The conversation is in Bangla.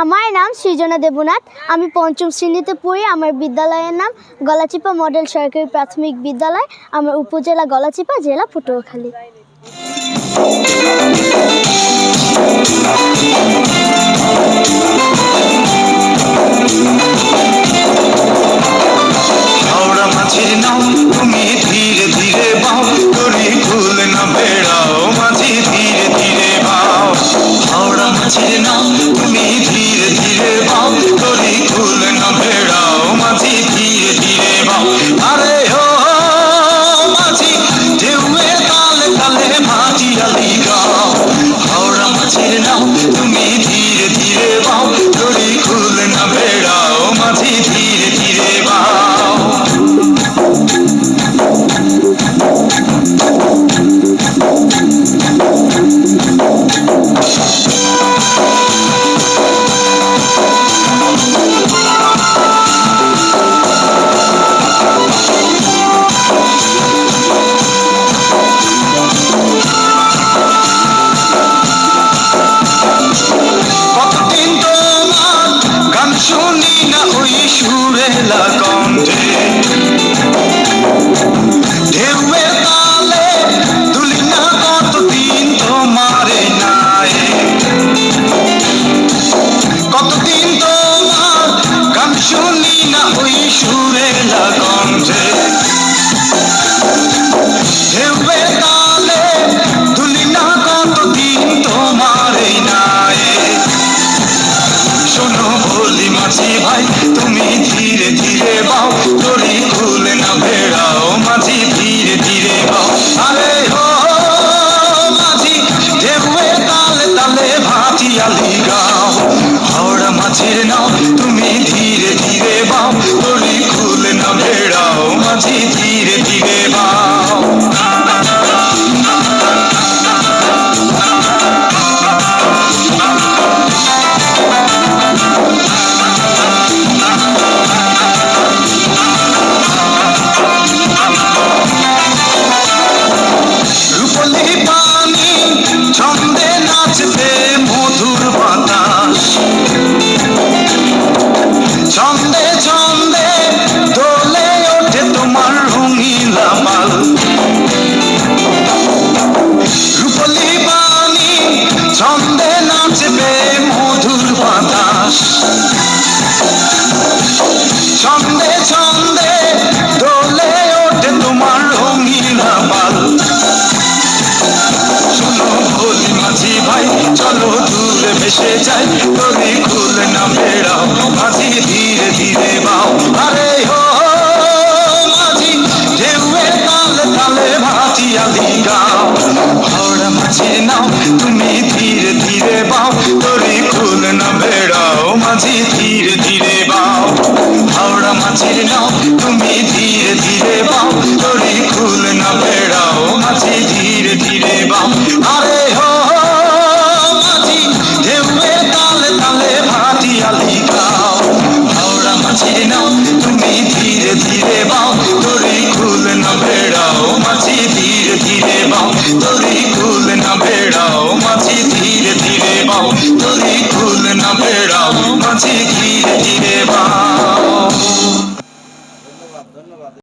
আমার নাম সৃজনা দেবনাথ। আমি পঞ্চম শ্রেণীতে পড়ি। আমার বিদ্যালয়ের নাম গলাচিপা মডেল সরকারি প্রাথমিক বিদ্যালয়। আমার উপজেলা গলাচিপা, জেলা পটুয়াখালী। 痛。de ভেসে যাই যদি খুল না বেড়াও মাঝি ধীরে ধীরে বাও। আরে হো, মাঝি, ঢেউয়ে তালে তালে ভাতি আলি গাও। হড় মাঝি নাও, তুমি ধীরে ধীরে বাও তরি খুল না বেড়াও মাঝি ধীরে ধীরে দড়ি খুল না বেড়াও, মাঝি ধীরে ধীরে বাও দড়ি খুল না বেড়াও, মাঝি ধীরে ধীরে বাও